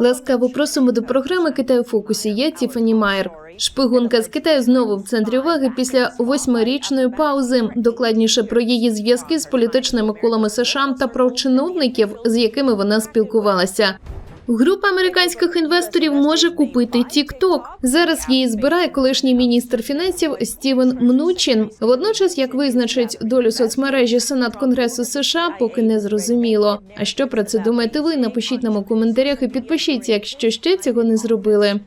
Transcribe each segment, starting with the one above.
Ласкаво просимо до програми Китай у фокусі. Я Тіфані Майер. Шпигунка з Китаю знову в центрі уваги після восьмирічної паузи. Докладніше про її зв'язки з політичними колами США та про чиновників, з якими вона спілкувалася. Група американських інвесторів може купити TikTok. Зараз її збирає колишній міністр фінансів Стівен Мнучин. Водночас, як визначить долю соцмережі Сенат Конгресу США, поки не зрозуміло. А що про це думаєте ви? Напишіть нам у коментарях і підпишіться, якщо ще цього не зробили.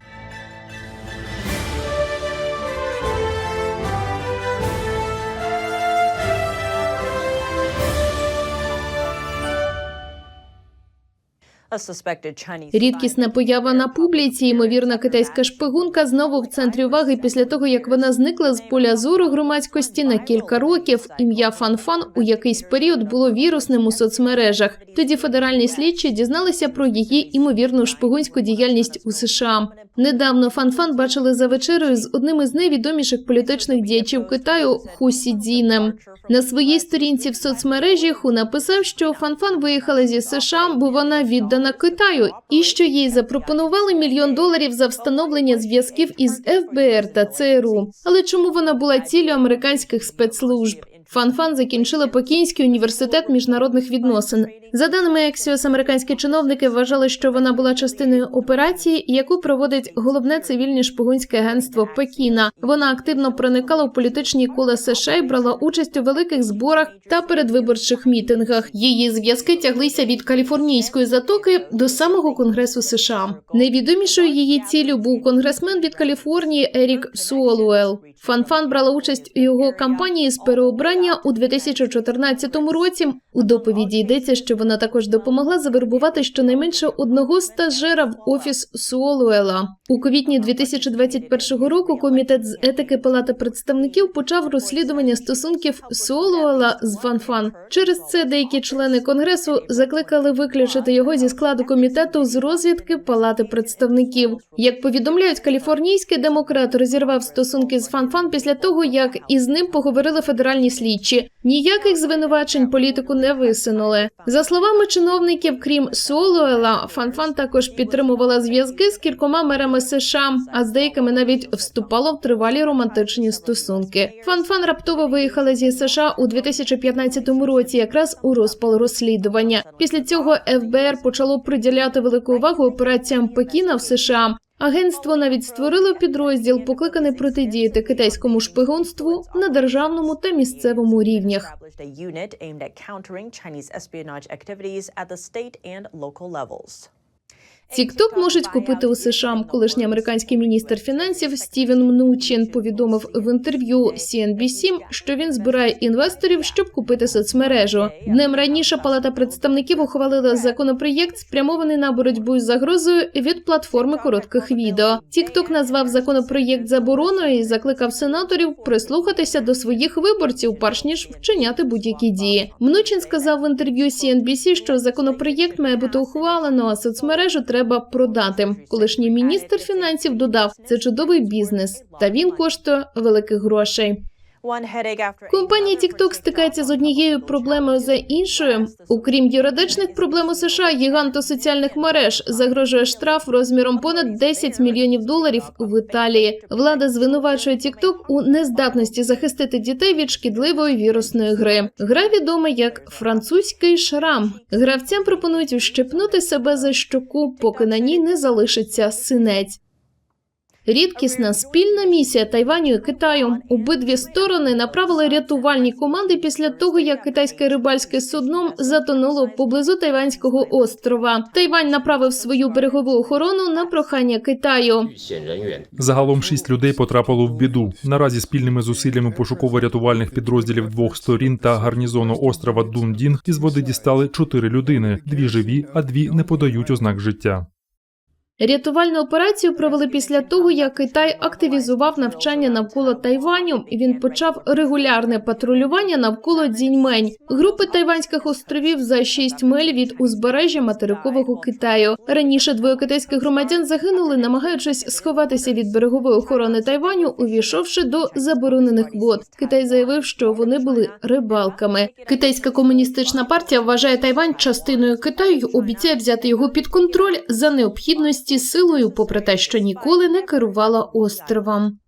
Рідкісна поява на публіці. Ймовірна китайська шпигунка знову в центрі уваги після того, як вона зникла з поля зору громадськості на кілька років. Ім'я Фан-Фан у якийсь період було вірусним у соцмережах. Тоді федеральні слідчі дізналися про її імовірну шпигунську діяльність у США. Недавно Фан-Фан бачили за вечерею з одним із найвідоміших політичних діячів Китаю Ху Сідзінем. На своїй сторінці в соцмережі Ху написав, що Фан-Фан виїхала зі США, бо вона віддана Китаю, і що їй запропонували мільйон доларів за встановлення зв'язків із ФБР та ЦРУ. Але чому вона була ціллю американських спецслужб? Фан-Фан закінчила Пекінський університет міжнародних відносин. За даними Ексіос, американські чиновники вважали, що вона була частиною операції, яку проводить головне цивільне шпигунське агентство Пекіна. Вона активно проникала в політичні кола США і брала участь у великих зборах та передвиборчих мітингах. Її зв'язки тяглися від каліфорнійської затоки до самого конгресу США. Найвідомішою її ціллю був конгресмен від Каліфорнії Ерік Суолуел. Фан-Фан брала участь у його кампанії з переобрання у 2014 році. У доповіді йдеться, що вона також допомогла завербувати щонайменше одного стажера в офіс Суолуела. У квітні 2021 року комітет з етики Палати представників почав розслідування стосунків Суолуела з Фан-Фан. Через це деякі члени конгресу закликали виключити його зі складу комітету з розвідки Палати представників. Як повідомляють, каліфорнійський демократ розірвав стосунки з Фан-Фан після того, як із ним поговорили федеральні слідчі. Ніяких звинувачень політику не висунули. За словами чиновників, крім Солуела, Фан-Фан також підтримувала зв'язки з кількома мерами США, а з деякими навіть вступала в тривалі романтичні стосунки. Фан-Фан раптово виїхала зі США у 2015 році, якраз у розпал розслідування. Після цього ФБР почало приділяти велику увагу операціям Пекіна в США. Агентство навіть створило підрозділ, покликаний протидіяти китайському шпигунству на державному та місцевому рівнях. unit aimed at countering Chinese. TikTok можуть купити у США. Колишній американський міністр фінансів Стівен Мнучин повідомив в інтерв'ю CNBC, що він збирає інвесторів, щоб купити соцмережу. Днем раніше Палата представників ухвалила законопроєкт, спрямований на боротьбу з загрозою від платформи коротких відео. TikTok назвав законопроєкт забороною і закликав сенаторів прислухатися до своїх виборців, перш ніж вчиняти будь-які дії. Мнучин сказав в інтерв'ю CNBC, що законопроєкт має бути ухвалено, а соцмережу треба продати. Колишній міністр фінансів додав, це чудовий бізнес, та він коштує великих грошей. Компанія TikTok стикається з однією проблемою за іншою. Окрім юридичних проблем у США, гіганту соціальних мереж загрожує штраф розміром понад 10 мільйонів доларів в Італії. Влада звинувачує TikTok у нездатності захистити дітей від шкідливої вірусної гри. Гра відома як французький шрам. Гравцям пропонують ущипнути себе за щоку, поки на ній не залишиться синець. Рідкісна спільна місія Тайваню і Китаю. Обидві сторони направили рятувальні команди після того, як китайське рибальське судно затонуло поблизу Тайванського острова. Тайвань направив свою берегову охорону на прохання Китаю. Загалом шість людей потрапило в біду. Наразі спільними зусиллями пошуково-рятувальних підрозділів двох сторін та гарнізону острова Дундін із води дістали чотири людини: дві живі, а дві не подають ознак життя. Рятувальну операцію провели після того, як Китай активізував навчання навколо Тайваню. Він почав регулярне патрулювання навколо Дзіньмень, групи Тайванських островів за 6 миль від узбережжя материкового Китаю. Раніше двоє китайських громадян загинули, намагаючись сховатися від берегової охорони Тайваню, увійшовши до заборонених вод. Китай заявив, що вони були рибалками. Китайська комуністична партія вважає Тайвань частиною Китаю й обіцяє взяти його під контроль за необхідності силою, попри те, що ніколи не керувала островом.